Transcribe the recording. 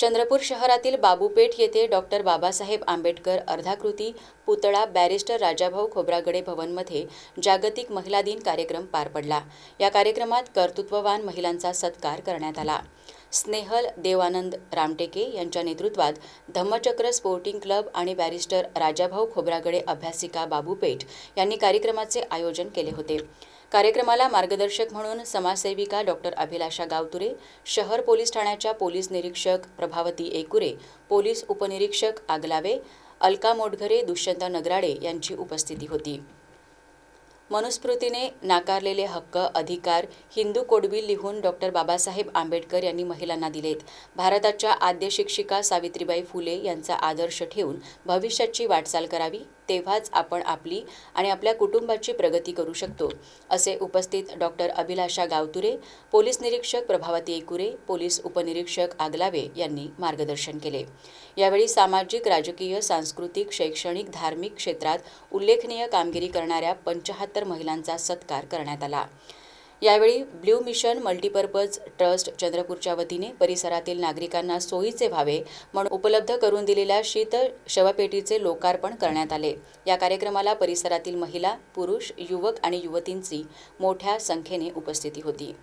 चंद्रपूर शहरातील बाबूपेठ येथे डॉक्टर बाबासाहेब आंबेडकर अर्धाकृती पुतळा बॅरिस्टर राजाभाऊ खोब्रागडे भवनमध्ये जागतिक महिला दिन कार्यक्रम पार पडला. या कार्यक्रमात कर्तृत्ववान महिलांचा सत्कार करण्यात आला. स्नेहल देवानंद रामटेके यांच्या नेतृत्वात धम्मचक्र स्पोर्टिंग क्लब आणि बॅरिस्टर राजाभाऊ खोब्रागडे अभ्यासिका बाबूपेठ यांनी कार्यक्रमाचे आयोजन केले होते. कार्यक्रमाला मार्गदर्शक म्हणून समाजसेविका डॉक्टर अभिलाषा गावतुरे शहर पोलीस ठाण्याच्या पोलीस निरीक्षक प्रभावती एकुरे पोलीस उपनिरीक्षक आगलावे अलका मोटघरे दुष्यंत नगराडे यांची उपस्थिती होती. मनुस्मृतीने नाकारलेले हक्क अधिकार हिंदू कोडबी लिहून डॉक्टर बाबासाहेब आंबेडकर यांनी महिलांना दिलेत. भारताच्या आद्य शिक्षिका सावित्रीबाई फुले यांचा आदर्श ठेवून भविष्याची वाटचाल करावी. तेव्हाच आपण आपली आणि आपल्या कुटुंबाची प्रगती करू शकतो असे उपस्थित डॉक्टर अभिलाषा गावतुरे पोलीस निरीक्षक प्रभावती एकुरे पोलीस उपनिरीक्षक आगलावे यांनी मार्गदर्शन केले. यावेळी सामाजिक राजकीय सांस्कृतिक शैक्षणिक धार्मिक क्षेत्रात उल्लेखनीय कामगिरी करणाऱ्या पंचाहत्तर महिलांचा सत्कार करण्यात आला. यावेळी ब्ल्यू मिशन मल्टीपर्पज ट्रस्ट चंद्रपूरच्या वतीने परिसरातील नागरिकांना सोयीचे व्हावे म्हणून उपलब्ध करून दिलेल्या शीत शवपेटीचे लोकार्पण करण्यात आले. या कार्यक्रमाला परिसरातील महिला पुरुष युवक आणि युवतींची मोठ्या संख्येने उपस्थिती होती.